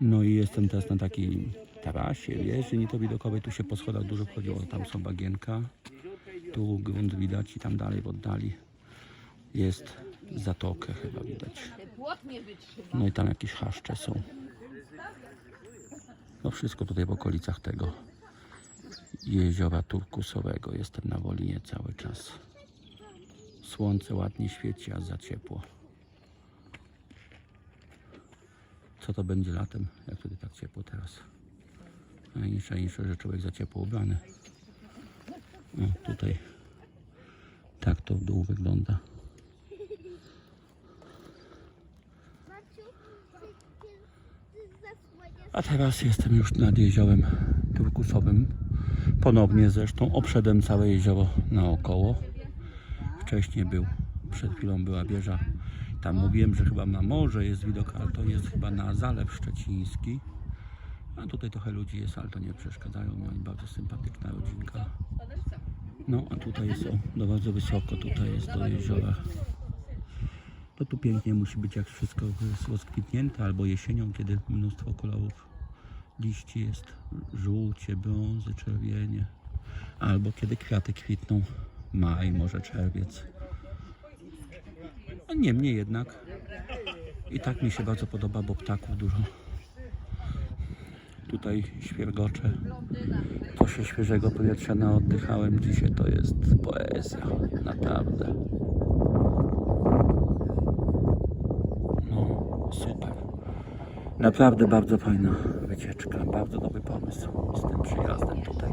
No i jestem teraz na takiej tarasie, wieży nietowidokowej. Tu się po schodach dużo chodziło. Tam są bagienka. Tu grunt widać i tam dalej w oddali jest zatokę chyba widać. Nie. No i tam jakieś chaszcze są. No wszystko tutaj w okolicach tego jeziora turkusowego. Jestem na Wolinie cały czas. Słońce ładnie świeci, a za ciepło. Co to będzie latem, jak tutaj tak ciepło teraz? Najniższe, że człowiek za ciepło ubrany. Tutaj tak to w dół wygląda. A teraz jestem już nad jeziorem turkusowym. Ponownie zresztą obszedłem całe jezioro naokoło. Wcześniej był, przed chwilą była wieża. Tam mówiłem, że chyba na morze jest widok, ale to jest chyba na Zalew Szczeciński. A tutaj trochę ludzi jest, ale to nie przeszkadzają mi. Bardzo sympatyczna rodzinka. No, a tutaj jest o, no bardzo wysoko, tutaj jest do jeziora. To tu pięknie musi być, jak wszystko jest rozkwitnięte, albo jesienią, kiedy mnóstwo kolorów liści jest, żółcie, brązy, czerwienie, albo kiedy kwiaty kwitną, maj, może czerwiec. A niemniej jednak i tak mi się bardzo podoba, bo ptaków dużo. Tutaj świergocze. To się świeżego powietrza naoddychałem dzisiaj. To jest poezja, naprawdę. No, super. Naprawdę bardzo fajna wycieczka. Bardzo dobry pomysł z tym przyjazdem tutaj.